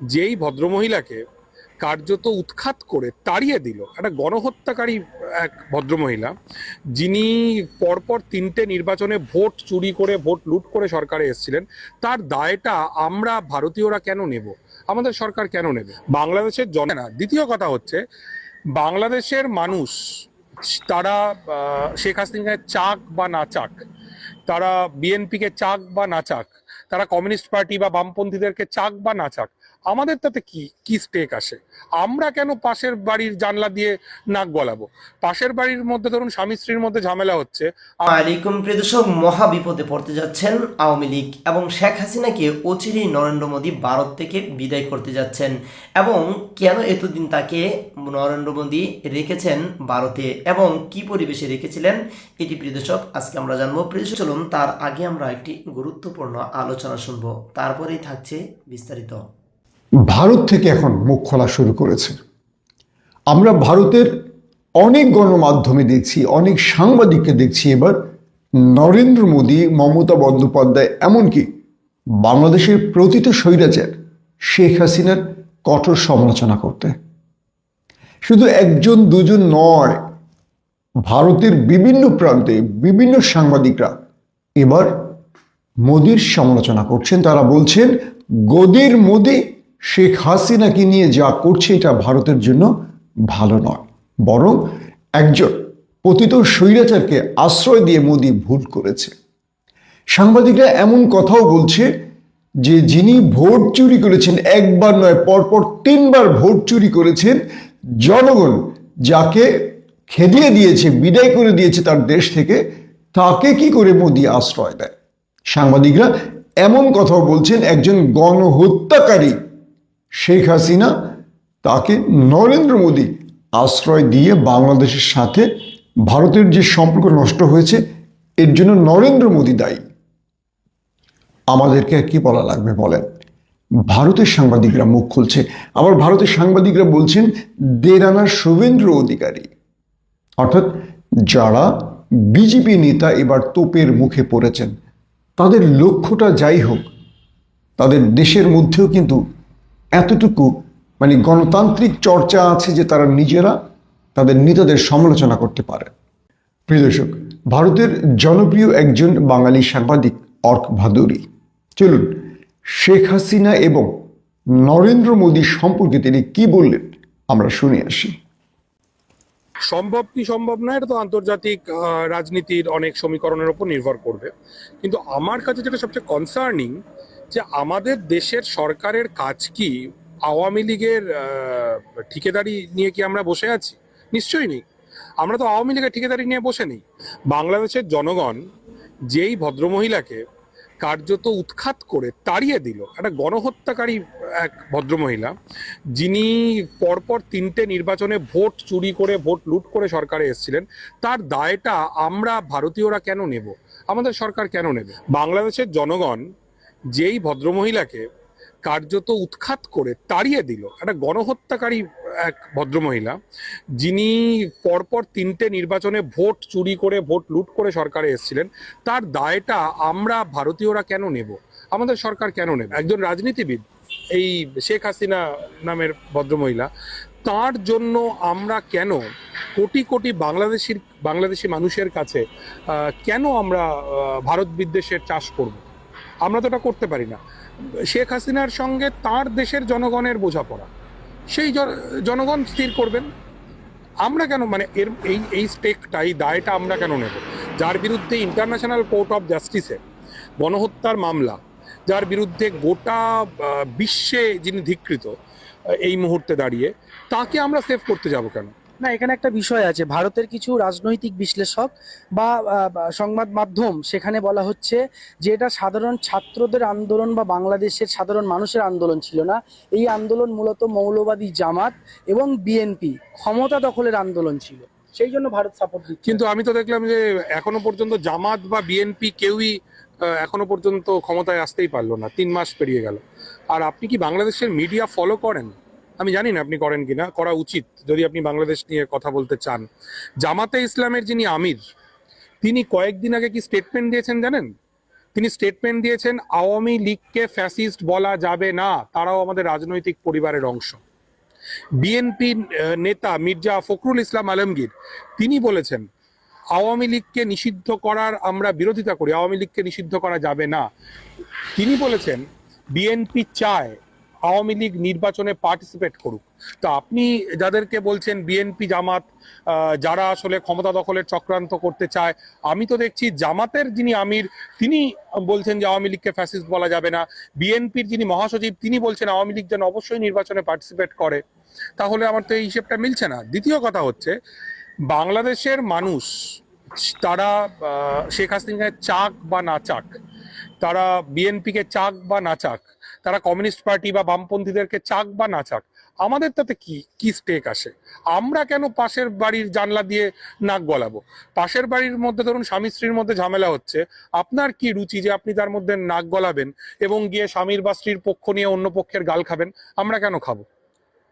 যেই ভদ্রমহিলাকে কার্যত উৎখাত করে তাড়িয়ে দিল, একটা গণহত্যাকারী এক ভদ্রমহিলা, যিনি পরপর তিনটে নির্বাচনে ভোট চুরি করে, ভোট লুট করে সরকারে এসেছিলেন, তার দায়টা আমরা ভারতীয়রা কেন নেব? আমাদের সরকার কেন নেবে? বাংলাদেশের জন না, দ্বিতীয় কথা হচ্ছে, বাংলাদেশের মানুষ, তারা শেখ হাসিনাকে চাক বা না চাক, তারা বিএনপিকে চাক বা না চাক, তারা কমিউনিস্ট পার্টি বা বামপন্থীদেরকে চাক বা না চাক আমাদের তাতে কি কি স্টেক আসে? আমরা কেন পাশের বাড়ির জানলা দিয়ে নাক গলাবো? পাশের বাড়ির মধ্যে ধরুন স্বামী স্ত্রীর মধ্যে ঝামেলা হচ্ছে আলাইকুম প্রিয় মহা বিপদে পড়তে যাচ্ছেন আওয়ামী লীগ এবং শেখ হাসিনাকে অচিরেই নরেন্দ্র মোদী ভারত থেকে বিদায় করতে যাচ্ছেন এবং কেন এতদিন তাকে নরেন্দ্র মোদী রেখেছেন ভারতে এবং কি পরিবেশে রেখেছিলেন এটি প্রিয় দর্শক আজকে আমরা জানব। প্রিয় চলুন, তার আগে আমরা একটি গুরুত্বপূর্ণ আলোচনা শুনব। তারপরেই থাকছে বিস্তারিত। ভারত থেকে এখন মুখ খোলা শুরু করেছে। আমরা ভারতের অনেক গণমাধ্যমে দেখছি, অনেক সাংবাদিককে দেখছি, এবার নরেন্দ্র মোদী, মমতা বন্দ্যোপাধ্যায়, এমনকি বাংলাদেশের প্রতিত স্বৈরাচার শেখ হাসিনার কঠোর সমালোচনা করতে। শুধু একজন, দুজন নয়, ভারতের বিভিন্ন প্রান্তে বিভিন্ন সাংবাদিকরা এবার মোদির সমালোচনা করছেন। তারা বলছেন, গদির মোদি শেখ হাসিনাকে নিয়ে যা করছে এটা ভারতের জন্য ভালো নয়। বরং একজন পতিত স্বৈরাচারকে আশ্রয় দিয়ে মোদি ভুল করেছে। সাংবাদিকরা এমন কথাও বলছে যে, যিনি ভোট চুরি করেছেন, একবার নয়, পরপর তিনবার ভোট চুরি করেছেন, জনগণ যাকে খেদিয়ে দিয়েছে, বিদায় করে দিয়েছে তার দেশ থেকে, তাকে কি করে মোদি আশ্রয় দেয়? সাংবাদিকরা এমন কথাও বলছেন, একজন গণহত্যাকারী শেখ হাসিনা তাকে নরেন্দ্র মোদী আশ্রয় দিয়ে বাংলাদেশের সাথে ভারতের যে সম্পর্ক নষ্ট হয়েছে, এর জন্য নরেন্দ্র মোদী দায়ী। আমাদেরকে আর কি বলা লাগবে বলেন? ভারতের সাংবাদিকরা মুখ খুলছে। আবার ভারতের সাংবাদিকরা বলছেন দেরানার শুভেন্দ্র অধিকারী। অর্থাৎ যারা বিজেপি নেতা এবার তোপের মুখে পড়েছেন, তাদের লক্ষ্যটা যাই হোক, তাদের দেশের মধ্যেও কিন্তু এতটুকু মানে গণতান্ত্রিক চর্চা আছে যে তারা নিজেরা তাদের নেতাদের সমালোচনা করতে পারে। প্রিয় দর্শক, ভারতের জনপ্রিয় একজন বাঙালি সাংবাদিক অর্ক ভাদুরী। চলুন, শেখ হাসিনা এবং নরেন্দ্র মোদী সম্পর্কে তিনি কি বললেন, আমরা শুনে আসি। সম্ভব কি সম্ভব না, এটা তো আন্তর্জাতিক রাজনীতির অনেক সমীকরণের উপর নির্ভর করবে। কিন্তু আমার কাছে যেটা সবচেয়ে কনসার্নিং যে আমাদের দেশের সরকারের কাজ কি? আওয়ামী লীগের ঠিকাদারি নিয়ে কি আমরা বসে আছি? নিশ্চয়ই নেই। আমরা তো আওয়ামী লীগের ঠিকাদারি নিয়ে বসে নেই। বাংলাদেশের জনগণ যেই ভদ্রমহিলাকে কার্যত উৎখাত করে তাড়িয়ে দিল, একটা গণহত্যাকারী এক ভদ্রমহিলা, যিনি পরপর তিনটে নির্বাচনে ভোট চুরি করে, ভোট লুট করে সরকারে এসেছিলেন, তার দায়টা আমরা ভারতীয়রা কেন নেব? আমাদের সরকার কেন নেবে? বাংলাদেশের জনগণ যেই ভদ্রমহিলাকে কার্যত উৎখাত করে তাড়িয়ে দিল, একটা গণহত্যাকারী এক ভদ্রমহিলা, যিনি পরপর তিনটে নির্বাচনে ভোট চুরি করে, ভোট লুট করে সরকারে এসেছিলেন, তার দায়টা আমরা ভারতীয়রা কেন নেব? আমাদের সরকার কেন নেবে? একজন রাজনীতিবিদ, এই শেখ হাসিনা নামের ভদ্রমহিলা, তার জন্য আমরা কেন কোটি কোটি বাংলাদেশির, বাংলাদেশি মানুষের কাছে কেন আমরা ভারত বিদ্বেষের চাষ করব? আমরা তো এটা করতে পারি না। শেখ হাসিনার সঙ্গে তার দেশের জনগণের বোঝাপড়া। সেই জন- জনগণ স্থির করবেন। আমরা কেন মানে এর, এই এই স্টেকটা এই দায়টা আমরা কেন নেব? যার বিরুদ্ধে ইন্টারন্যাশনাল কোর্ট অফ জাস্টিসে গণহত্যার মামলা, যার বিরুদ্ধে গোটা বিশ্বে যিনি ধিকৃত এই মুহূর্তে দাঁড়িয়ে, তাকে আমরা সেভ করতে যাব কেন? না, এখানে একটা বিষয় আছে। ভারতের কিছু রাজনৈতিক বিশ্লেষক বা সংবাদ মাধ্যম সেখানে বলা হচ্ছে যে এটা সাধারণ ছাত্রদের আন্দোলন বা বাংলাদেশের সাধারণ মানুষের আন্দোলন ছিল না। এই আন্দোলন মূলত মৌলবাদী জামাত এবং বিএনপি ক্ষমতা দখলের আন্দোলন ছিল। সেই জন্য ভারত সাপোর্ট দিচ্ছে। কিন্তু আমি তো দেখলাম যে এখনও পর্যন্ত জামাত বা বিএনপি কেউই এখনও পর্যন্ত ক্ষমতায় আসতেই পারল না। তিন মাস পেরিয়ে গেল। আর আপনি কি বাংলাদেশের মিডিয়া ফলো করেন? আমি জানি না আপনি করেন কিনা, করা উচিত, যদি আপনি বাংলাদেশ নিয়ে কথা বলতে চান। জামাতে ইসলামের যিনি আমির, তিনি কয়েকদিন আগে কি স্টেটমেন্ট দিয়েছেন জানেন? তিনি স্টেটমেন্ট দিয়েছেন, আওয়ামী লীগকে ফ্যাসিস্ট বলা যাবে না, তারাও আমাদের রাজনৈতিক পরিবারের অংশ। বিএনপি নেতা মির্জা ফখরুল ইসলাম আলমগীর, তিনি বলেছেন, আওয়ামী লীগকে নিষিদ্ধ করার আমরা বিরোধিতা করি, আওয়ামী লীগকে নিষিদ্ধ করা যাবে না। তিনি বলেছেন, বিএনপি চায় আওয়ামী লীগ নির্বাচনে পার্টিসিপেট করুক। তো আপনি যাদেরকে বলছেন বিএনপি জামাত যারা আসলে ক্ষমতা দখলের চক্রান্ত করতে চায়, আমি তো দেখছি জামাতের যিনি আমির, তিনি বলছেন যে আওয়ামী লীগকে ফ্যাসিস্ট বলা যাবে না। বিএনপির যিনি মহাসচিব, তিনি বলছেন আওয়ামী লীগ যেন অবশ্যই নির্বাচনে পার্টিসিপেট করে। তাহলে আমার তো এই হিসেবটা মিলছে না। দ্বিতীয় কথা হচ্ছে, বাংলাদেশের মানুষ, তারা শেখ হাসিনাকে চাক বা না চাক, তারা বিএনপিকে চাক বা না চাক তারা কমিউনিস্ট পার্টি বা বামপন্থীদেরকে চাক বা না চাক, আমাদের তাতে কি কি স্টেক আসে? আমরা কেন পাশের বাড়ির জানলা দিয়ে নাক গলাবো? পাশের বাড়ির মধ্যে ধরুন স্বামী স্ত্রীর মধ্যে ঝামেলা হচ্ছে, আপনার কি রুচি যে আপনি তার মধ্যে নাক গলাবেন এবং গিয়ে স্বামীর বা স্ত্রীর পক্ষ নিয়ে অন্য পক্ষের গাল খাবেন, আমরা কেন খাব?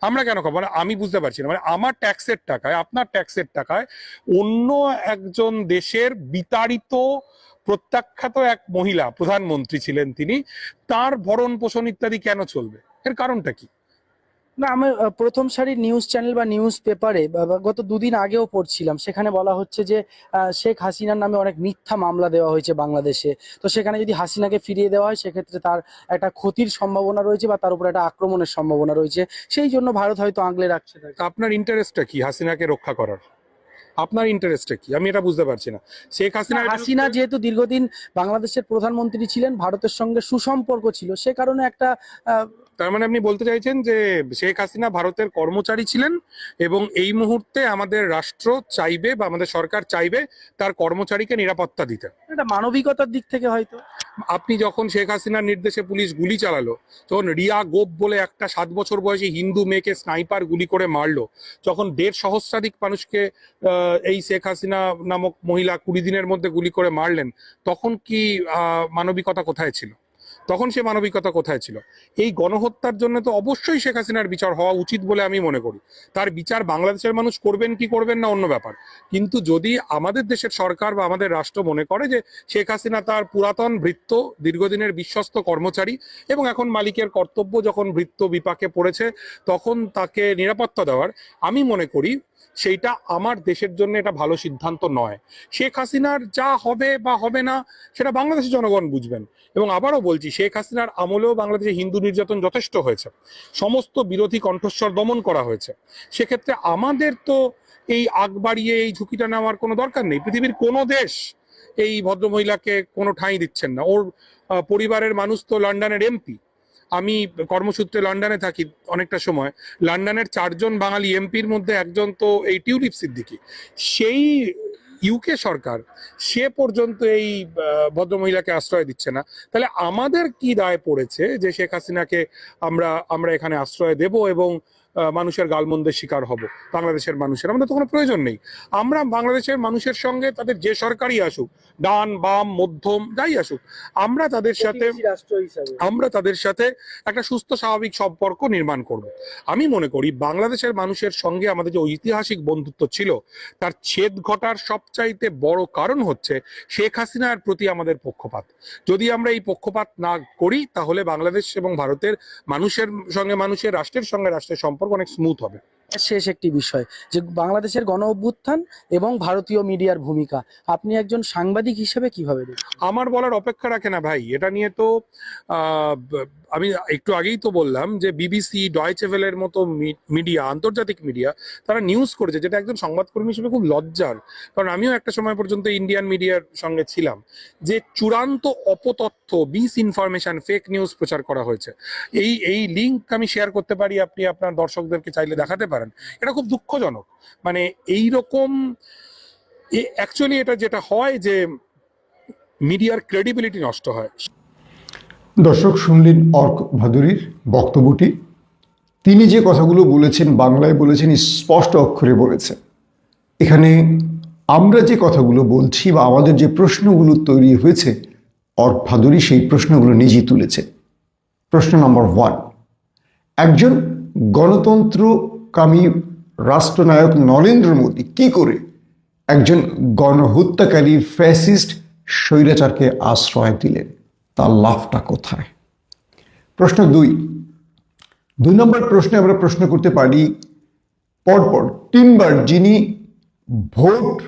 আমরা কেন খাব? মানে আমি বুঝতে পারছি না। মানে আমার ট্যাক্সের টাকায়, আপনার ট্যাক্সের টাকায় অন্য একজন দেশের বিতাড়িত প্রত্যাখ্যাত এক মহিলা প্রধানমন্ত্রী ছিলেন তিনি তার ভরণ পোষণ ইত্যাদি কেন চলবে? এর কারণটা কি? না আমি প্রথম সারির নিউজ চ্যানেল বা নিউজ পেপারে গত দুদিন আগেও পড়ছিলাম সেখানে বলা হচ্ছে যে শেখ হাসিনার নামে অনেক মিথ্যা মামলা দেওয়া হয়েছে বাংলাদেশে। তো সেখানে যদি হাসিনাকে ফিরিয়ে দেওয়া হয় সেক্ষেত্রে তার একটা ক্ষতির সম্ভাবনা রয়েছে বা তার উপর একটা আক্রমণের সম্ভাবনা রয়েছে। সেই জন্য ভারত হয়তো আগলে রাখছে। আপনার ইন্টারেস্টটা কি হাসিনাকে রক্ষা করার? আপনার ইন্টারেস্টটা কি? আমি এটা বুঝতে পারছি না। শেখ হাসিনা হাসিনা যেহেতু দীর্ঘদিন বাংলাদেশের প্রধানমন্ত্রী ছিলেন ভারতের সঙ্গে সুসম্পর্ক ছিল সে কারণে একটা আহ, তার মানে আপনি বলতে চাইছেন যে শেখ হাসিনা ভারতের কর্মচারী ছিলেন এবং এই মুহূর্তে আমাদের রাষ্ট্র চাইবে বা আমাদের সরকার চাইবে তার কর্মচারীকে নিরাপত্তা দিতে। একটা মানবিকতার দিক থেকে হয়তো। আপনি যখন শেখ হাসিনার নির্দেশে পুলিশ গুলি চালালো তখন রিয়া গোপ বলে একটা সাত বছর বয়সী হিন্দু মেয়েকে স্নাইপার গুলি করে মারলো। যখন দেড় সহস্রাধিক মানুষকে এই শেখ হাসিনা নামক মহিলা কুড়ি দিনের মধ্যে গুলি করে মারলেন তখন কি আহ, মানবিকতা কোথায় ছিল? তখন সে মানবিকতা কোথায় ছিল? এই গণহত্যার জন্য তো অবশ্যই শেখ হাসিনার বিচার হওয়া উচিত বলে আমি মনে করি। তার বিচার বাংলাদেশের মানুষ করবেন কি করবেন না অন্য ব্যাপার। কিন্তু যদি আমাদের দেশের সরকার বা আমাদের রাষ্ট্র মনে করে যে শেখ হাসিনা তার পুরাতন ভৃত্য, দীর্ঘদিনের বিশ্বস্ত কর্মচারী এবং এখন মালিকের কর্তব্য যখন ভৃত্য বিপাকে পড়েছে, তখন তাকে নিরাপত্তা দেওয়ার, আমি মনে করি সেইটা আমার দেশের জন্য এটা ভালো সিদ্ধান্ত নয়। শেখ হাসিনার যা হবে বা হবে না, সেটা বাংলাদেশের জনগণ বুঝবেন। এবং আবারও বলছি শেখ হাসিনার আমলেও বাংলাদেশে হিন্দু নির্যাতন যথেষ্ট হয়েছে। সমস্ত বিরোধী কণ্ঠস্বর দমন করা হয়েছে। সেক্ষেত্রে আমাদের তো এই আগ বাড়িয়ে এই ঝুঁকিটা নেওয়ার কোনো দরকার নেই। পৃথিবীর কোনো দেশ এই ভদ্রমহিলাকে কোনো ঠাঁই দিচ্ছেন না। ওর পরিবারের মানুষ তো লন্ডনের এমপি। আমি কর্মসূত্রে লন্ডনে থাকি অনেকটা সময়। লন্ডনের চারজন বাঙালি এমপির মধ্যে একজন তো এই টিউলিপ সিদ্দিকি। সেই ইউকে সরকার, সে পর্যন্ত এই ভদ্রমহিলাকে আশ্রয় দিচ্ছে না। তাহলে আমাদের কি দায় পড়েছে যে শেখ হাসিনাকে আমরা আমরা এখানে আশ্রয় দেব এবং মানুষের গালমন্দের শিকার হব বাংলাদেশের মানুষের। আমাদের তো কোনো প্রয়োজন নেই। আমরা বাংলাদেশের মানুষের সঙ্গে তাদের যে সরকারই আসুক ডান বাম মধ্যম যাই আসুক আমরা তাদের সাথে আমরা তাদের সাথে একটা সুস্থ স্বাভাবিক সম্পর্ক নির্মাণ করব। আমি মনে করি বাংলাদেশের মানুষের সঙ্গে আমাদের যে ঐতিহাসিক বন্ধুত্ব ছিল তার ছেদ ঘটার সবচাইতে বড় কারণ হচ্ছে শেখ হাসিনার প্রতি আমাদের পক্ষপাত। যদি আমরা এই পক্ষপাত না করি তাহলে বাংলাদেশ এবং ভারতের মানুষের সঙ্গে মানুষের রাষ্ট্রের সঙ্গে রাষ্ট্রের সম্পর্ক অনেক স্মুথ হবে। শেষ একটি বিষয়, যে বাংলাদেশের গণ অভ্যুত্থান এবং ভারতীয় মিডিয়ার ভূমিকা। আপনি একজন সাংবাদিক হিসেবে কীভাবে আমার বলার অপেক্ষা রাখে না ভাই। এটা নিয়ে তো আমি একটু আগেই তো বললাম যে বিবিসি ডয়েচেভেলের মতো মিডিয়া, আন্তর্জাতিক মিডিয়া, তারা নিউজ করেছে, যেটা একজন সংবাদকর্মী হিসেবে খুব লজ্জার। কারণ আমিও একটা সময় পর্যন্ত ইন্ডিয়ান মিডিয়ার সঙ্গে ছিলাম, যে চূড়ান্ত অপতথ্য বিস ইনফরমেশন ফেক নিউজ প্রচার করা হয়েছে। এই এই লিঙ্ক আমি শেয়ার করতে পারি আপনি, আপনার দর্শকদেরকে চাইলে দেখাতে পারেন। এটা খুব দুঃখজনক। মানে এই রকম অ্যাকচুয়ালি এটা যেটা হয় যে মিডিয়ার ক্রেডিবিলিটি নষ্ট হয়। দর্শক শুনলেন অর্ক ভাদুরীর বক্তব্যটি। তিনি যে কথাগুলো বলেছেন, বাংলায় বলেছেন, স্পষ্ট অক্ষরে বলেছেন। এখানে আমরা যে কথাগুলো বলছি বা আমাদের যে প্রশ্নগুলো তৈরি হয়েছে, অর্ক ভাদুরী সেই প্রশ্নগুলো নিজেই তুলেছে। প্রশ্ন নম্বর ওয়ান একজন গণতন্ত্রকামী রাষ্ট্রনায়ক নরেন্দ্র মোদী কি করে একজন গণহত্যাকারী ফ্যাসিস্ট স্বৈরাচারকে আশ্রয় দিলেন? তার লাভটা কোথায়? প্রশ্ন দুই। দুই নম্বর প্রশ্নে আমরা প্রশ্ন করতে পারি, পরপর তিনবার যিনি ভোট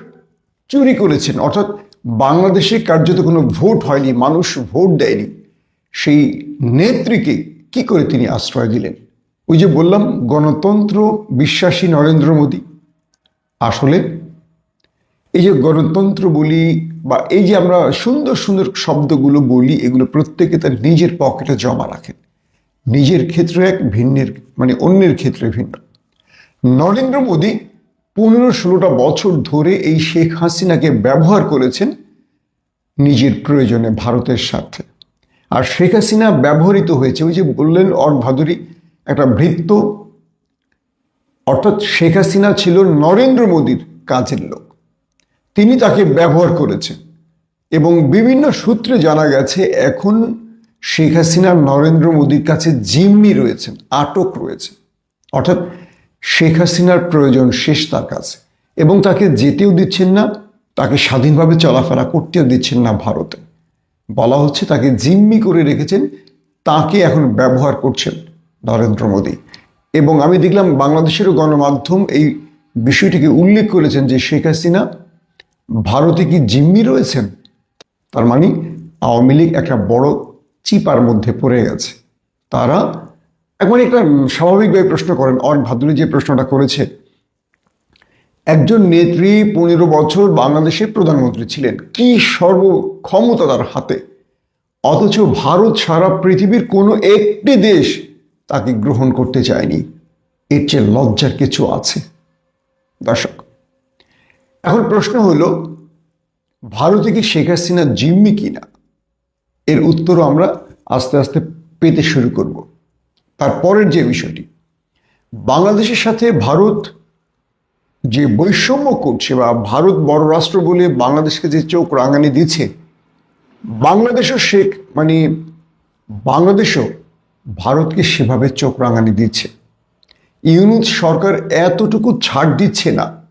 চুরি করেছেন, অর্থাৎ বাংলাদেশে কার্যত কোনো ভোট হয়নি, মানুষ ভোট দেয়নি, সেই নেত্রীকে কি করে তিনি আশ্রয় দিলেন? ওই যে বললাম, গণতন্ত্র বিশ্বাসী নরেন্দ্র মোদী। আসলে এই যে গণতন্ত্র বলি বা এই যে আমরা সুন্দর সুন্দর শব্দগুলো বলি, এগুলো প্রত্যেকে তার নিজের পকেটে জমা রাখেন নিজের ক্ষেত্রে এক, ভিন্নের মানে অন্যের ক্ষেত্রে ভিন্ন। নরেন্দ্র মোদী পনেরো ষোলোটা বছর ধরে এই শেখ হাসিনাকে ব্যবহার করেছেন নিজের প্রয়োজনে ভারতের স্বার্থে। আর শেখ হাসিনা ব্যবহৃত হয়েছে, ওই যে বললেন অর ভাদুরী একটা ভৃত্য, অর্থাৎ শেখ হাসিনা ছিল নরেন্দ্র মোদীর কাজের লোক। তিনি তাকে ব্যবহার করেছেন এবং বিভিন্ন সূত্রে জানা গেছে, এখন শেখ হাসিনা নরেন্দ্র মোদীর কাছে জিম্মি রয়েছেন, আটক রয়েছে অর্থাৎ শেখ হাসিনার প্রয়োজন শেষ তার কাছে এবং তাকে যেতেও দিচ্ছেন না, তাকে স্বাধীনভাবে চলাফেরা করতেও দিচ্ছেন না ভারতে। বলা হচ্ছে তাকে জিম্মি করে রেখেছেন, তাকে এখন ব্যবহার করছেন নরেন্দ্র মোদী। এবং আমি দেখলাম বাংলাদেশেরও গণমাধ্যম এই বিষয়টিকে উল্লেখ করেছেন যে শেখ হাসিনা ভারতে কি জিম্মি রয়েছেন? তার মানে আওয়ামী লীগ একটা বড় চিপার মধ্যে পড়ে গেছে। তারা একবার একটা স্বাভাবিকভাবে প্রশ্ন করেন, অন ভাদুরী যে প্রশ্নটা করেছে, একজন নেত্রী পনেরো বছর বাংলাদেশের প্রধানমন্ত্রী ছিলেন, কি সর্বক্ষমতা তার হাতে? অথচ ভারত সারা পৃথিবীর কোনো একটি দেশ তাকে গ্রহণ করতে চায়নি। এর চেয়ে লজ্জার কিছু আছে। দর্শক, এখন প্রশ্ন হলো, ভারতে কি শেখ হাসিনা জিম্মি কিনা? এর উত্তরও আমরা আস্তে আস্তে পেতে শুরু করব। তারপরের যে বিষয়টি, বাংলাদেশের সাথে ভারত যে বৈষম্য করছে বা ভারত বড় রাষ্ট্র বলে বাংলাদেশকে যে চোখ রাঙানি দিচ্ছে, বাংলাদেশও শেখ মানে বাংলাদেশও ভারতকে সেভাবে চোখ রাঙানি দিচ্ছে। ইউনুস সরকার এতটুকু ছাড় দিচ্ছে না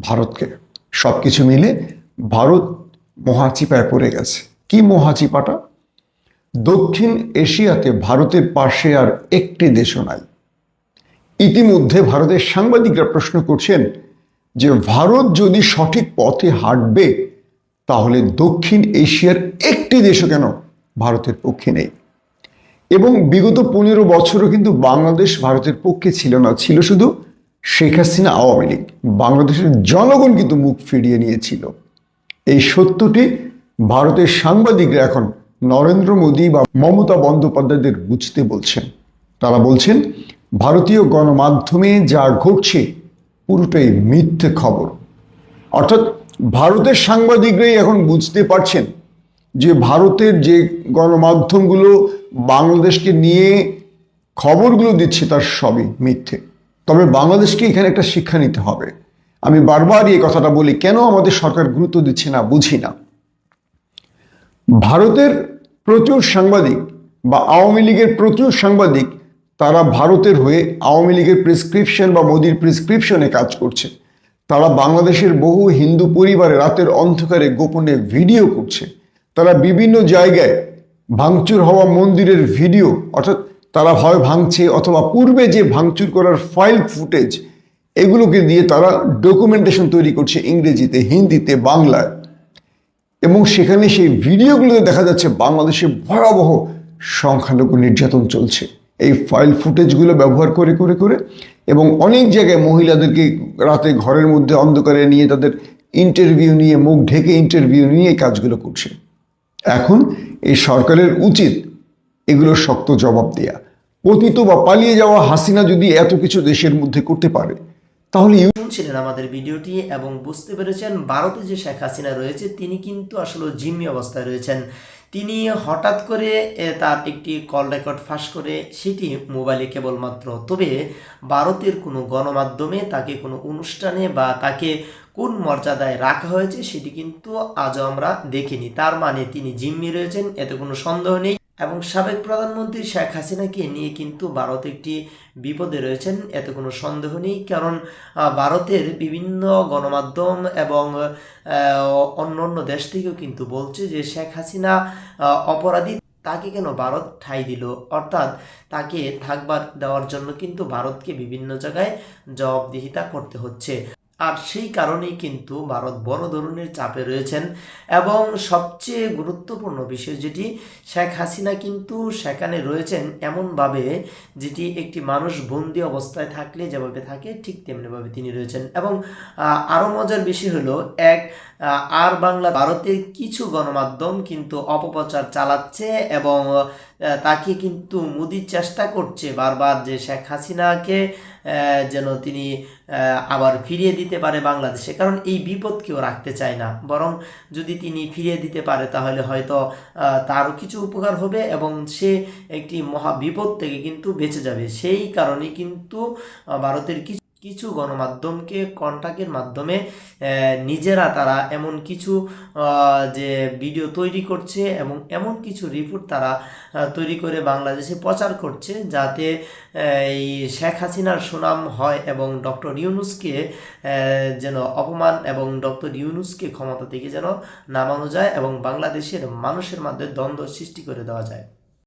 ভারতকে। সব কিছু মিলে ভারত মহাচিপায় পড়ে গেছে। কি মহাচিপাটা? দক্ষিণ এশিয়াতে ভারতের পাশে আর একটি দেশও নাই। ইতিমধ্যে ভারতের সাংবাদিকরা প্রশ্ন করছেন যে, ভারত যদি সঠিক পথে হাঁটবে, তাহলে দক্ষিণ এশিয়ার একটি দেশও কেন ভারতের পক্ষে নেই? এবং বিগত পনেরো বছরও কিন্তু বাংলাদেশ ভারতের পক্ষে ছিল না, ছিল শুধু শেখ হাসিনা আওয়ামী লীগ। বাংলাদেশের জনগণ কিন্তু মুখ ফিরিয়ে নিয়েছিল। এই সত্যটি ভারতের সাংবাদিকরা এখন নরেন্দ্র মোদী বা মমতা বন্দ্যোপাধ্যায়দের বুঝতে বলছেন। তারা বলছেন, ভারতীয় গণমাধ্যমে যা ঘটছে পুরোটাই মিথ্যে খবর। অর্থাৎ ভারতের সাংবাদিকরাই এখন বুঝতে পারছেন যে ভারতের যে গণমাধ্যমগুলো বাংলাদেশকে নিয়ে খবরগুলো দিচ্ছে তার সবই মিথ্যে। তবে বাংলাদেশকে এখানে একটা শিক্ষা নিতে হবে। আমি বারবার এই কথাটা বলি, কেন আমাদের সরকার গুরুত্ব দিচ্ছে না বুঝি না। ভারতের প্রচুর সাংবাদিক বা আওয়ামী লীগের প্রচুর সাংবাদিক, তারা ভারতের হয়ে আওয়ামী লীগের প্রেসক্রিপশন বা মোদির প্রেসক্রিপশনে কাজ করছে। তারা বাংলাদেশের বহু হিন্দু পরিবারে রাতের অন্ধকারে গোপনে ভিডিও করছে। তারা বিভিন্ন জায়গায় ভাঙচুর হওয়া মন্দিরের ভিডিও, অর্থাৎ তারা ভয় ভাঙছে অথবা পূর্বে যে ভাঙচুর করার ফাইল ফুটেজ এগুলোকে দিয়ে তারা ডকুমেন্টেশন তৈরি করছে ইংরেজিতে, হিন্দিতে, বাংলায়। এবং সেখানে সেই ভিডিওগুলোতে দেখা যাচ্ছে বাংলাদেশে ভয়াবহ সংখ্যালঘু নির্যাতন চলছে। এই ফাইল ফুটেজগুলো ব্যবহার করে করে করে এবং অনেক জায়গায় মহিলাদেরকে রাতে ঘরের মধ্যে অন্ধকারে নিয়ে তাদের ইন্টারভিউ নিয়ে, মুখ ঢেকে ইন্টারভিউ নিয়ে এই কাজগুলো করছে। এখন এই সরকারের উচিত এগুলো শক্ত জবাব দেয়া। পতিত বা পালিয়ে যাওয়া হাসিনা যদি এত কিছু দেশের মধ্যে করতে পারে, তাহলে শুনছিলেন আমাদের ভিডিওটি এবং বুঝতে পেরেছেন ভারতে যে শেখ হাসিনা রয়েছে, তিনি কিন্তু আসলে জিম্মি অবস্থায় রয়েছেন। তিনি হঠাৎ করে তার একটি কল রেকর্ড ফাঁস করে, সেটি মোবাইলে কেবলমাত্র। তবে ভারতের কোনো গণমাধ্যমে তাকে কোনো অনুষ্ঠানে বা তাকে কোন মর্যাদায় রাখা হয়েছে সেটি কিন্তু আজও আমরা দেখিনি। তার মানে তিনি জিম্মি রয়েছেন, এতে কোনো সন্দেহ নেই এবং সাবেক প্রধানমন্ত্রী শেখ হাসিনাকে নিয়ে কিন্তু ভারত একটি বিপদে রয়েছেন, এতে কোনো সন্দেহ নেই। কারণ ভারতের বিভিন্ন গণমাধ্যম এবং অন্য অন্য দেশ থেকেও কিন্তু বলছে যে শেখ হাসিনা অপরাধী, তাকে কেন ভারত ঠাঁই দিল? অর্থাৎ তাকে থাকবার দেওয়ার জন্য কিন্তু ভারতকে বিভিন্ন জায়গায় জবাবদিহিতা করতে হচ্ছে। আর সেই কারণেই কিন্তু ভারত বড় ধরনের চাপে রয়েছেন। এবং সবচেয়ে গুরুত্বপূর্ণ বিষয় যেটি, শেখ হাসিনা কিন্তু সেখানে রয়েছেন এমনভাবে যেটি একটি মানুষ বন্দি অবস্থায় থাকলে যেভাবে থাকে, ঠিক তেমনিভাবে তিনি রয়েছেন। এবং আরও মজার বিষয় হলো, এক আর বাংলা ভারতের কিছু গণমাধ্যম কিন্তু অপপ্রচার চালাচ্ছে এবং তাকে কিন্তু মোদি চেষ্টা করছে বারবার যে শেখ হাসিনাকে যেন তিনি আবার ফিরিয়ে দিতে পারে বাংলাদেশে। কারণ এই বিপদ কেউ রাখতে চায় না। বরং যদি তিনি ফিরিয়ে দিতে পারে, তাহলে হয়তো তারও কিছু উপকার হবে এবং সে একটি মহা বিপদ থেকে কিন্তু বেঁচে যাবে। সেই কারণে কিন্তু ভারতের কিছু কিছু গণমাধ্যমকে কন্টাক্টের মাধ্যমে নিজেরা তারা এমন কিছু যে ভিডিও তৈরি করছে এবং এমন কিছু রিপোর্ট তারা তৈরি করে বাংলাদেশে প্রচার করছে যাতে এই শেখ হাসিনার সুনাম হয় এবং ডক্টর ইউনুসকে যেন অপমান এবং ডক্টর ইউনুসকে ক্ষমতা থেকে যেন নামানো যায় এবং বাংলাদেশের মানুষের মধ্যে দ্বন্দ্ব সৃষ্টি করে দেওয়া যায়।